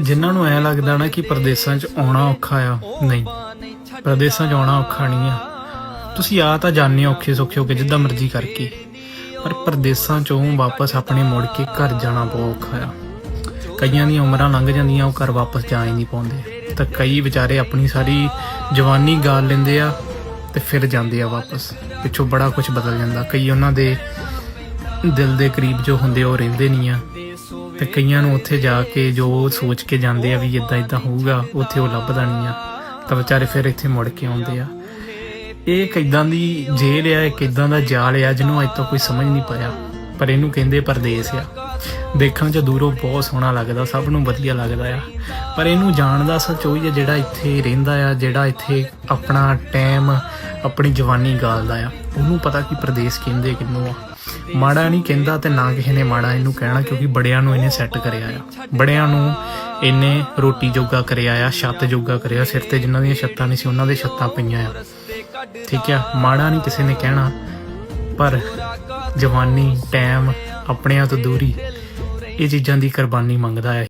ਜਿਨ੍ਹਾਂ ਨੂੰ ਐ ਲੱਗਦਾ ਨਾ ਕਿ ਪ੍ਰਦੇਸਾਂ 'ਚ ਆਉਣਾ ਔਖਾ ਆ। ਨਹੀਂ, ਪ੍ਰਦੇਸਾਂ 'ਚ ਆਉਣਾ ਔਖਾ ਨਹੀਂ ਆ। ਤੁਸੀਂ ਆ ਤਾਂ ਜਾਣੇ ਔਖੇ ਸੌਖੇ ਹੋ ਕੇ, ਜਿੱਦਾਂ ਮਰਜ਼ੀ ਕਰਕੇ। ਪਰ ਪ੍ਰਦੇਸਾਂ 'ਚੋਂ ਵਾਪਸ ਆਪਣੇ ਮੁੜ ਕੇ ਘਰ ਜਾਣਾ ਬਹੁਤ ਔਖਾ ਆ। ਕਈਆਂ ਦੀਆਂ ਉਮਰਾਂ ਲੰਘ ਜਾਂਦੀਆਂ, ਉਹ ਘਰ ਵਾਪਸ ਜਾ ਹੀ ਨਹੀਂ ਪਾਉਂਦੇ। ਤਾਂ ਕਈ ਵਿਚਾਰੇ ਆਪਣੀ ਸਾਰੀ ਜਵਾਨੀ ਗਾਲ ਲੈਂਦੇ ਆ ਤੇ ਫਿਰ ਜਾਂਦੇ ਆ ਵਾਪਸ। ਪਿੱਛੋਂ ਬੜਾ ਕੁਝ ਬਦਲ ਜਾਂਦਾ। ਕਈ ਉਹਨਾਂ ਦੇ ਦਿਲ ਦੇ ਕਰੀਬ ਜੋ ਹੁੰਦੇ ਉਹ ਰਹਿੰਦੇ ਨਹੀਂ ਆ। ਤੇ ਕਈਆਂ ਨੂੰ ਉੱਥੇ ਜਾ ਕੇ ਜੋ ਸੋਚ ਕੇ ਜਾਂਦੇ ਆ ਵੀ ਇਦਾਂ ਇਦਾਂ ਹੋਊਗਾ, ਉੱਥੇ ਉਹ ਲੱਭਦਾ ਨਹੀਂ ਆ। ਤਾਂ ਵਿਚਾਰੇ ਫਿਰ ਇੱਥੇ ਮੁੜ ਕੇ ਆਉਂਦੇ ਆ। ਇਹ ਇੱਕ ਇਦਾਂ ਦੀ ਜੇਲ੍ਹ ਆ, ਇੱਕ ਇਦਾਂ ਦਾ ਜਾਲ ਆ, ਜਿਹਨੂੰ ਅੱਜ ਤੱਕ ਕੋਈ ਸਮਝ ਨਹੀਂ ਪਾਇਆ। ਪਰ ਇਹਨੂੰ ਕਹਿੰਦੇ ਪਰਦੇਸ ਆ। ਦੇਖਣ 'ਚ ਦੂਰੋਂ ਬਹੁਤ ਸੋਹਣਾ ਲੱਗਦਾ, ਸਭ ਨੂੰ ਵਧੀਆ ਲੱਗਦਾ ਆ। ਪਰ ਇਹਨੂੰ ਜਾਣਦਾ ਅਸਲ 'ਚ ਉਹੀ ਆ ਜਿਹੜਾ ਇੱਥੇ ਰਹਿੰਦਾ ਆ, ਜਿਹੜਾ ਇੱਥੇ ਆਪਣਾ ਟਾਈਮ ਆਪਣੀ ਜਵਾਨੀ ਗਾਲਦਾ ਆ। ਉਹਨੂੰ ਪਤਾ ਕਿ ਪ੍ਰਦੇਸ਼ ਕਹਿੰਦੇ ਕਿੰਨੂੰ ਆ। ਮਾੜਾ ਨਹੀਂ ਕਹਿੰਦਾ ਤੇ ਨਾ ਕਿਸੇ ਨੇ ਮਾੜਾ ਇਹਨੂੰ ਕਹਿਣਾ, ਕਿਉਂਕਿ ਬੜਿਆਂ ਨੂੰ ਇਹਨੇ ਸੈੱਟ ਕਰਿਆ ਆ। ਬੜਿਆਂ ਨੂੰ ਇਹਨੇ ਰੋਟੀ ਜੋਗਾ ਕਰਿਆ ਆ, ਛੱਤ ਜੋਗਾ ਕਰਿਆ, ਸਿਰ ਤੇ ਜਿਨ੍ਹਾਂ ਦੀਆਂ ਛੱਤਾਂ ਨਹੀਂ ਸੀ, ਉਹਨਾਂ ਦੇ ਛੱਤਾਂ ਪਈਆਂ ਆ। ਠੀਕ ਆ, ਮਾੜਾ ਨਹੀਂ ਕਿਸੇ ਨੇ ਕਹਿਣਾ, ਪਰ ਜਵਾਨੀ ਟਾਈਮ ਆਪਣਿਆਂ ਤੋਂ ਦੂਰੀ, ਇਹ ਚੀਜ਼ਾਂ ਦੀ ਕੁਰਬਾਨੀ ਮੰਗਦਾ ਹੈ